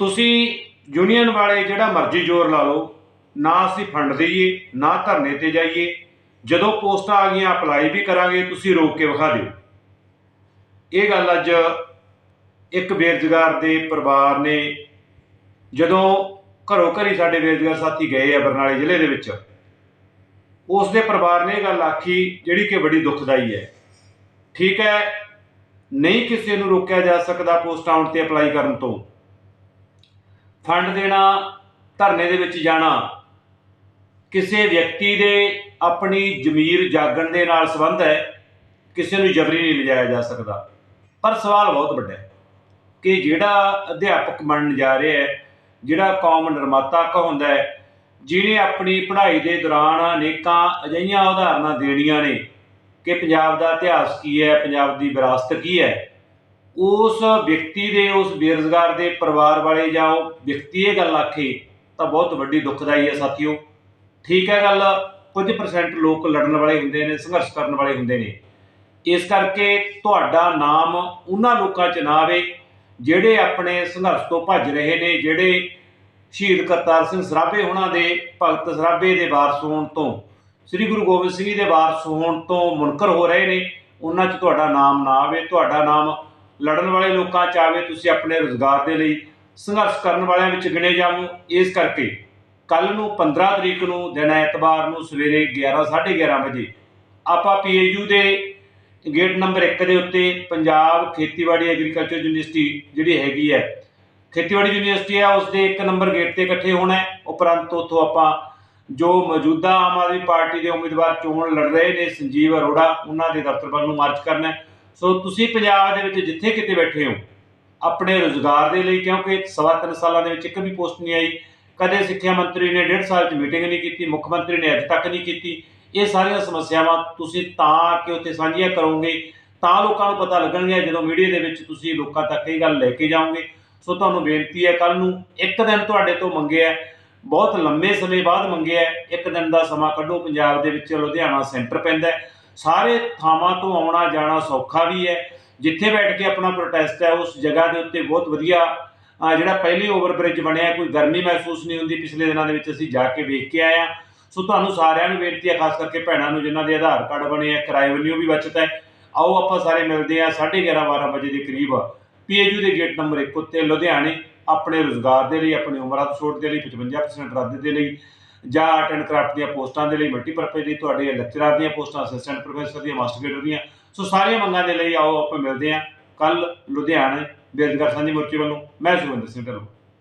ਤੁਸੀਂ ਯੂਨੀਅਨ ਵਾਲੇ ਜਿਹੜਾ ਮਰਜ਼ੀ ਜ਼ੋਰ ਲਾ ਲਓ, ਨਾ ਅਸੀਂ ਫੰਡ ਦੇਈਏ, ਨਾ ਧਰਨੇ ਤੇ ਜਾਈਏ। ਜਦੋਂ ਪੋਸਟਾਂ ਆ ਗਈਆਂ ਅਪਲਾਈ ਵੀ ਕਰਾਂਗੇ, ਤੁਸੀਂ ਰੋਕ ਕੇ ਵਿਖਾ ਦਿਓ। ਇਹ ਗੱਲ ਅੱਜ ਇੱਕ ਬੇਰੁਜ਼ਗਾਰ ਦੇ ਪਰਿਵਾਰ ਨੇ, ਜਦੋਂ ਘਰੋਂ ਘਰੀ ਸਾਡੇ ਬੇਰੁਜ਼ਗਾਰ ਸਾਥੀ ਗਏ ਆ ਬਰਨਾਲੇ ਜ਼ਿਲ੍ਹੇ ਦੇ ਵਿੱਚ ਉਸ ਦੇ ਪਰਿਵਾਰ ਨੇ ਇਹ ਗੱਲ ਆਖੀ, ਜਿਹੜੀ ਕਿ ਬੜੀ ਦੁਖਦਾਈ ਹੈ। ਠੀਕ ਹੈ, ਨਹੀਂ ਕਿਸੇ ਨੂੰ ਰੋਕਿਆ ਜਾ ਸਕਦਾ ਪੋਸਟ ਆਉਣ ਤੇ ਅਪਲਾਈ ਕਰਨ ਤੋਂ। ਫੰਡ ਦੇਣਾ, ਧਰਨੇ ਦੇ ਵਿੱਚ ਜਾਣਾ, ਕਿਸੇ ਵਿਅਕਤੀ ਦੇ ਆਪਣੀ ਜ਼ਮੀਰ ਜਾਗਣ ਦੇ ਨਾਲ ਸੰਬੰਧ ਹੈ, ਕਿਸੇ ਨੂੰ ਜਬਰੀ ਨਹੀਂ ਲਿਜਾਇਆ ਜਾ ਸਕਦਾ। ਪਰ ਸਵਾਲ ਬਹੁਤ ਵੱਡਾ ਹੈ ਕਿ ਜਿਹੜਾ ਅਧਿਆਪਕ ਬਣਨ ਜਾ ਰਿਹਾ ਹੈ, ਜਿਹੜਾ ਕੌਮ ਨਿਰਮਾਤਾ ਕਹਾਉਂਦਾ ਹੈ, ਜਿਹਨੇ ਆਪਣੀ ਪੜ੍ਹਾਈ ਦੇ ਦੌਰਾਨ ਅਨੇਕਾਂ ਅਜਿਹੀਆਂ ਉਦਾਹਰਨਾਂ ਦੇਣੀਆਂ ਨੇ ਕਿ ਪੰਜਾਬ ਦਾ ਇਤਿਹਾਸ ਕੀ ਹੈ, ਪੰਜਾਬ ਦੀ ਵਿਰਾਸਤ ਕੀ ਹੈ ਉਸ ਵਿਅਕਤੀ ਦੇ, ਉਸ ਬੇਰੁਜ਼ਗਾਰ ਦੇ ਪਰਿਵਾਰ ਵਾਲੇ ਜਾਂ ਉਹ ਵਿਅਕਤੀ ਇਹ ਗੱਲ ਆਖੇ, ਤਾਂ ਬਹੁਤ ਵੱਡੀ ਦੁੱਖਦਾਈ ਹੈ ਸਾਥੀਓ। ਠੀਕ ਹੈ ਗੱਲ, ਕੁਝ ਪਰਸੈਂਟ ਲੋਕ ਲੜਨ ਵਾਲੇ ਹੁੰਦੇ ਨੇ, ਸੰਘਰਸ਼ ਕਰਨ ਵਾਲੇ ਹੁੰਦੇ ਨੇ। ਇਸ ਕਰਕੇ ਤੁਹਾਡਾ ਨਾਮ ਉਹਨਾਂ ਲੋਕਾਂ 'ਚ ਨਾ ਆਵੇ, ਜਿਹੜੇ ਆਪਣੇ ਸੰਘਰਸ਼ ਤੋਂ ਭੱਜ ਰਹੇ ਨੇ, ਜਿਹੜੇ ਸ਼ਹੀਦ ਕਰਤਾਰ ਸਿੰਘ ਸਰਾਭੇ ਹੋਣਾ ਦੇ, ਭਗਤ ਸਰਾਭੇ ਦੇ ਵਾਰਸ ਹੋਣ ਤੋਂ, ਸ੍ਰੀ ਗੁਰੂ ਗੋਬਿੰਦ ਸਿੰਘ ਜੀ ਦੇ ਵਾਰਸ ਹੋਣ ਤੋਂ ਮੁਨਕਰ ਹੋ ਰਹੇ ਨੇ, ਉਹਨਾਂ 'ਚ ਤੁਹਾਡਾ ਨਾਮ ਨਾ ਆਵੇ, ਤੁਹਾਡਾ ਨਾਮ ਲੜਨ ਵਾਲੇ ਲੋਕਾਂ 'ਚ ਆਵੇ, ਤੁਸੀਂ ਆਪਣੇ ਰੋਜ਼ਗਾਰ ਦੇ ਲਈ ਸੰਘਰਸ਼ ਕਰਨ ਵਾਲਿਆਂ ਵਿੱਚ ਗਿਣੇ ਜਾਵੋ। ਇਸ ਕਰਕੇ ਕੱਲ ਨੂੰ 15 ਤਰੀਕ ਨੂੰ, ਦਿਨ ਐਤਵਾਰ ਨੂੰ ਸਵੇਰੇ 11 11:30 ਵਜੇ ਆਪਾਂ ਪੀਏਯੂ ਦੇ ਗੇਟ ਨੰਬਰ 1 ਦੇ ਉੱਤੇ ਪੰਜਾਬ ਖੇਤੀਬਾੜੀ ਐਗਰੀਕਲਚਰ ਯੂਨੀਵਰਸਿਟੀ ਜਿਹੜੀ ਹੈਗੀ ਹੈ, ਖੇਤੀਬਾੜੀ ਯੂਨੀਵਰਸਿਟੀ ਹੈ, ਉਸ ਦੇ ਇੱਕ ਨੰਬਰ ਗੇਟ ਤੇ ਇਕੱਠੇ ਹੋਣਾ ਹੈ। ਉਪਰੰਤ ਉੱਥੋਂ ਆਪਾਂ ਜੋ ਮੌਜੂਦਾ ਆਮ ਆਦਮੀ ਪਾਰਟੀ ਦੇ ਉਮੀਦਵਾਰ ਚੋਣ ਲੜ ਰਹੇ ਨੇ, ਸੰਜੀਵ ਅਰੋੜਾ, ਉਹਨਾਂ ਦੇ ਦਫ਼ਤਰ ਵੱਲ ਨੂੰ ਮਾਰਚ ਕਰਨਾ ਹੈ। ਸੋ ਤੁਸੀਂ ਪੰਜਾਬ ਦੇ ਵਿੱਚ ਜਿੱਥੇ ਕਿਤੇ ਬੈਠੇ ਹੋ, ਆਪਣੇ ਰੋਜ਼ਗਾਰ ਦੇ ਲਈ, ਕਿਉਂਕਿ ਸਵਾ ਤਿੰਨ ਸਾਲਾਂ ਦੇ ਵਿੱਚ ਇੱਕ ਵੀ ਪੋਸਟ ਨਹੀਂ ਆਈ, ਕਦੇ ਸਿੱਖਿਆ ਮੰਤਰੀ ਨੇ ਡੇਢ ਸਾਲ 'ਚ ਮੀਟਿੰਗ ਨਹੀਂ ਕੀਤੀ, ਮੁੱਖ ਮੰਤਰੀ ਨੇ ਅੱਜ ਤੱਕ ਨਹੀਂ ਕੀਤੀ, ਇਹ ਸਾਰੀਆਂ ਸਮੱਸਿਆਵਾਂ ਤੁਸੀਂ ਤਾਂ ਕਿ ਉੱਥੇ ਸਾਂਝੀਆਂ ਕਰੋਗੇ, ਤਾਂ ਲੋਕਾਂ ਨੂੰ ਪਤਾ ਲੱਗਣਗੀਆਂ ਜਦੋਂ ਮੀਡੀਆ ਦੇ ਵਿੱਚ ਤੁਸੀਂ ਲੋਕਾਂ ਤੱਕ ਇਹ ਗੱਲ ਲੈ ਕੇ ਜਾਓਗੇ। ਸੋ ਤੁਹਾਨੂੰ ਬੇਨਤੀ ਹੈ ਕੱਲ ਨੂੰ ਇੱਕ ਦਿਨ ਤੁਹਾਡੇ ਤੋਂ ਮੰਗਿਆ ਬਹੁਤ ਲੰਮੇ ਸਮੇਂ ਬਾਅਦ ਮੰਗਿਆ ਇੱਕ ਦਿਨ ਦਾ ਸਮਾਂ ਕੱਢੋ, ਪੰਜਾਬ ਦੇ ਵਿੱਚ ਲੁਧਿਆਣਾ ਸੈਂਟਰ ਪੈਂਦਾ ਸਾਰੇ ਥਾਵਾਂ ਤੋਂ ਆਉਣਾ ਜਾਣਾ ਸੌਖਾ ਵੀ ਹੈ। ਜਿੱਥੇ ਬੈਠ ਕੇ ਆਪਣਾ ਪ੍ਰੋਟੈਸਟ ਹੈ, ਉਸ ਜਗ੍ਹਾ ਦੇ ਉੱਤੇ ਬਹੁਤ ਵਧੀਆ ਜਿਹੜਾ ਪਹਿਲੀ ਓਵਰ ਬ੍ਰਿਜ ਬਣਿਆ, ਕੋਈ ਗਰਮੀ ਮਹਿਸੂਸ ਨਹੀਂ ਹੁੰਦੀ। ਪਿਛਲੇ ਦਿਨਾਂ ਦੇ ਵਿੱਚ ਅਸੀਂ ਜਾ ਕੇ ਵੇਖ ਕੇ ਆਏ ਹਾਂ। ਸੋ ਤੁਹਾਨੂੰ ਸਾਰਿਆਂ ਨੂੰ ਬੇਨਤੀ ਹੈ, ਖਾਸ ਕਰਕੇ ਭੈਣਾਂ ਨੂੰ, ਜਿਨ੍ਹਾਂ ਦੇ ਆਧਾਰ ਕਾਰਡ ਬਣੇ ਆ ਕਿਰਾਏ ਵੰਨਿਓ ਵੀ ਬਚਤ ਹੈ। ਆਓ, ਆਪਾਂ ਸਾਰੇ ਮਿਲਦੇ ਆ 11:30 12 ਵਜੇ ਦੇ ਕਰੀਬ। ਪੀਏਯੂ ਦੇ ਗੇਟ ਨੰਬਰ 1 ਉੱਤੇ, ਲੁਧਿਆਣੇ, ਆਪਣੇ ਰੋਜ਼ਗਾਰ ਦੇ ਲਈ, ਆਪਣੀ ਉਮਰਾਂ ਤੋਂ ਛੋਟ ਦੇ ਲਈ 55% ਰੱਦ ਦੇ ਲਈ। ਜਾਂ ਆਰਟ ਐਂਡ ਕਰਾਫਟ ਦੀਆਂ ਪੋਸਟਾਂ ਦੇ ਲਈ ਮਲਟੀਪਰਪਜ਼ ਲਈ ਤੁਹਾਡੇ ਲੈਕਚਰਰ ਦੀਆਂ ਪੋਸਟਾਂ ਅਸਿਸਟੈਂਟ ਪ੍ਰੋਫੈਸਰ ਦੀਆਂ ਮਾਸਟਰ ਗ੍ਰੇਡਰ ਦੀਆਂ। ਸੋ ਸਾਰੀਆਂ ਮੰਗਾਂ ਦੇ ਲਈ ਆਓ, ਆਪਾਂ ਮਿਲਦੇ ਹਾਂ ਕੱਲ ਲੁਧਿਆਣੇ ਬੇਰੁਜ਼ਗਾਰ ਸਾਂਝੀ ਮੋਰਚੇ ਵੱਲੋਂ। ਮੈਂ ਸੁਖਵਿੰਦਰ ਸਿੰਘ ਢੱਲੋਂ।